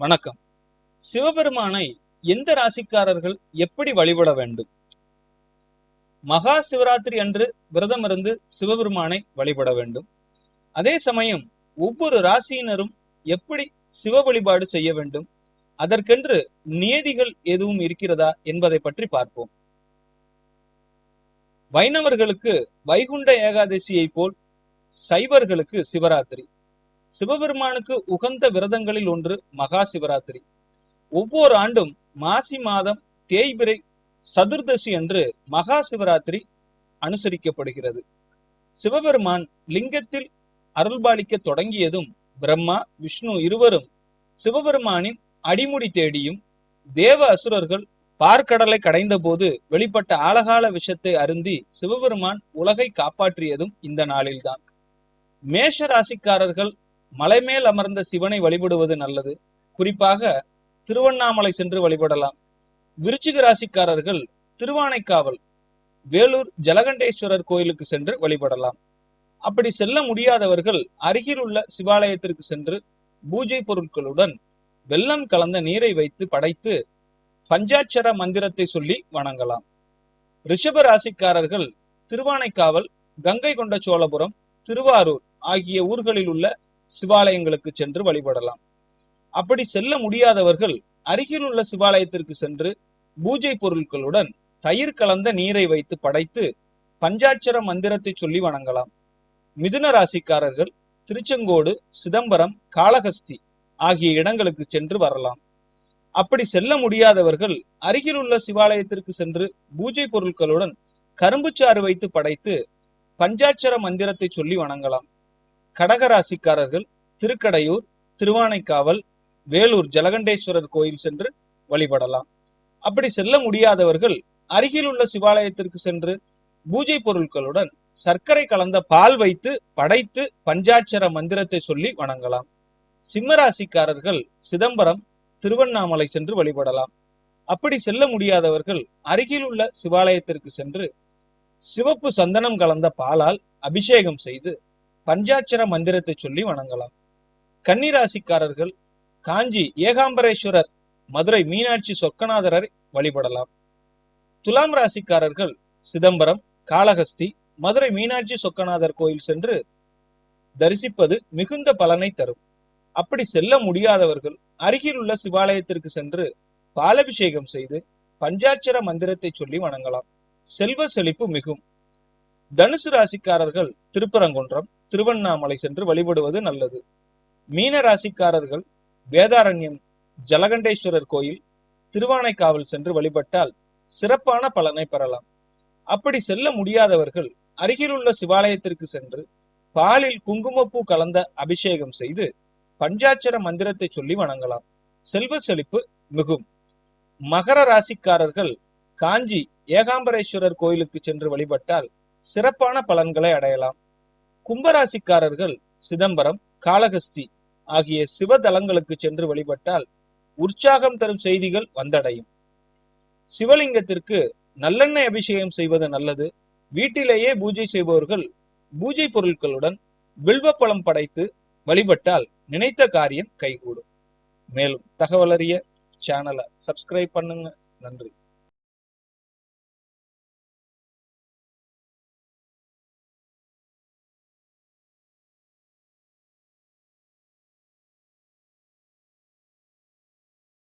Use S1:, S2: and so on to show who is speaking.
S1: வணக்கம். சிவபெருமானை எந்த ராசிக்காரர்கள் எப்படி வழிபட வேண்டும்? மகா சிவராத்திரி அன்று விரதம் இருந்து சிவபெருமானை வழிபட வேண்டும். அதே சமயம் ஒவ்வொரு ராசியினரும் எப்படி சிவ வழிபாடு செய்ய வேண்டும்? அதற்கென்று நியதிகள் எதுவும் இருக்கிறதா என்பதை பற்றி பார்ப்போம். வைணவர்களுக்கு வைகுண்ட ஏகாதசியை போல் சைவர்களுக்கு சிவராத்திரி. சிவபெருமானுக்கு உகந்த விரதங்களில் ஒன்று மகா சிவராத்திரி ஒவ்வொரு ஆண்டும் மாசி மாதம் தேய்பிரை சதுர்தசி அன்று மகா சிவராத்திரி அனுசரிக்கப்படுகிறது. சிவபெருமான் லிங்கத்தில் அருள்பாலிக்க தொடங்கியதும் பிரம்மா விஷ்ணு இருவரும் சிவபெருமானின் அடிமுடி தேடியும் தேவ அசுரர்கள் பார்க்கடலை கடைந்த போது வெளிப்பட்ட ஆலகால விஷத்தை அருந்தி சிவபெருமான் உலகை காப்பாற்றியதும் இந்த நாளில்தான். மேஷ ராசிக்காரர்கள் மலை மேல் அமர்ந்த சிவனை வழிபடுவது நல்லது. குறிப்பாக திருவண்ணாமலை சென்று வழிபடலாம். விருச்சிக ராசிக்காரர்கள் திருவானைக்காவல் வேலூர் ஜலகண்டேஸ்வரர் கோயிலுக்கு சென்று வழிபடலாம். அப்படி செல்ல முடியாதவர்கள் அருகில் உள்ள சிவாலயத்திற்கு சென்று பூஜை பொருட்களுடன் வெள்ளம் கலந்த நீரை வைத்து படைத்து பஞ்சாட்சர மந்திரத்தை சொல்லி வணங்கலாம். ரிஷப ராசிக்காரர்கள் திருவானைக்காவல் கங்கை கொண்ட சோழபுரம் திருவாரூர் ஆகிய ஊர்களில் உள்ள சிவாலயங்களுக்கு சென்று வழிபடலாம். அப்படி செல்ல முடியாதவர்கள் அருகில் உள்ள சிவாலயத்திற்கு சென்று பூஜை பொருட்களுடன் தயிர் கலந்த நீரை வைத்து படைத்து பஞ்சாட்சர மந்திரத்தை சொல்லி வணங்கலாம். மிதுன ராசிக்காரர்கள் திருச்செங்கோடு சிதம்பரம் காளகஸ்தி ஆகிய இடங்களுக்கு சென்று வரலாம். அப்படி செல்ல முடியாதவர்கள் அருகில் உள்ள சிவாலயத்திற்கு சென்று பூஜை பொருட்களுடன் கரும்புச்சாறு வைத்து படைத்து பஞ்சாட்சர மந்திரத்தை சொல்லி வணங்கலாம். கடகராசிக்காரர்கள் திருக்கடையூர் திருவானைக்காவல் வேலூர் ஜலகண்டேஸ்வரர் கோயில் சென்று வழிபடலாம். அப்படி செல்ல முடியாதவர்கள் அருகில் உள்ள சிவாலயத்திற்கு சென்று பூஜை பொருட்களுடன் சர்க்கரை கலந்த பால் வைத்து படைத்து பஞ்சாட்சர மந்திரத்தை சொல்லி வணங்கலாம். சிம்மராசிக்காரர்கள் சிதம்பரம் திருவண்ணாமலை சென்று வழிபடலாம். அப்படி செல்ல முடியாதவர்கள் அருகில் உள்ள சிவாலயத்திற்கு சென்று சிவப்பு சந்தனம் கலந்த பாலால் அபிஷேகம் செய்து பஞ்சாட்சர மந்திரத்தை சொல்லி வணங்கலாம். கன்னிராசிக்காரர்கள் காஞ்சி ஏகாம்பரேஸ்வரர் மதுரை மீனாட்சி சொக்கநாதரை வழிபடலாம். துலாம் ராசிக்காரர்கள் சிதம்பரம் காளஹஸ்தி மதுரை மீனாட்சி சொக்கநாதர் கோயில் சென்று தரிசிப்பது மிகுந்த பலனை தரும். அப்படி செல்ல முடியாதவர்கள் அருகில் உள்ள சிவாலயத்திற்கு சென்று பாலபிஷேகம் செய்து பஞ்சாட்சர மந்திரத்தை சொல்லி வணங்கலாம். செல்வ செழிப்பு மிகும். தனுசு ராசிக்காரர்கள் திருப்பரங்குன்றம் திருவண்ணாமலை சென்று வழிபடுவது நல்லது. மீன ராசிக்காரர்கள் வேதாரண்யம் ஜலகண்டேஸ்வரர் கோயில் திருவானைக்காவல் சென்று வழிபட்டால் சிறப்பான பலனை பெறலாம். அப்படி செல்ல முடியாதவர்கள் அருகிலுள்ள சிவாலயத்திற்கு சென்று பாலில் குங்குமப்பூ கலந்த அபிஷேகம் செய்து பஞ்சாட்சர மந்திரத்தை சொல்லி வணங்கலாம். செல்வ செழிப்பு மிகும். மகர ராசிக்காரர்கள் காஞ்சி ஏகாம்பரேஸ்வரர் கோயிலுக்கு சென்று வழிபட்டால் சிறப்பான பலன்களை அடையலாம். கும்பராசிக்காரர்கள் சிதம்பரம் காளகஸ்தி ஆகிய சிவதலங்களுக்கு சென்று வழிபட்டால் உற்சாகம் தரும் செய்திகள் வந்தடையும். சிவலிங்கத்திற்கு நல்லெண்ணெய் அபிஷேகம் செய்வது நல்லது. வீட்டிலேயே பூஜை செய்பவர்கள் பூஜை பொருட்களுடன் வில்வப்பழம் படைத்து வழிபட்டால் நினைத்த காரியம் கைகூடும். மேலும் தகவலறிய சேனலை சப்ஸ்கிரைப் பண்ணுங்க. நன்றி.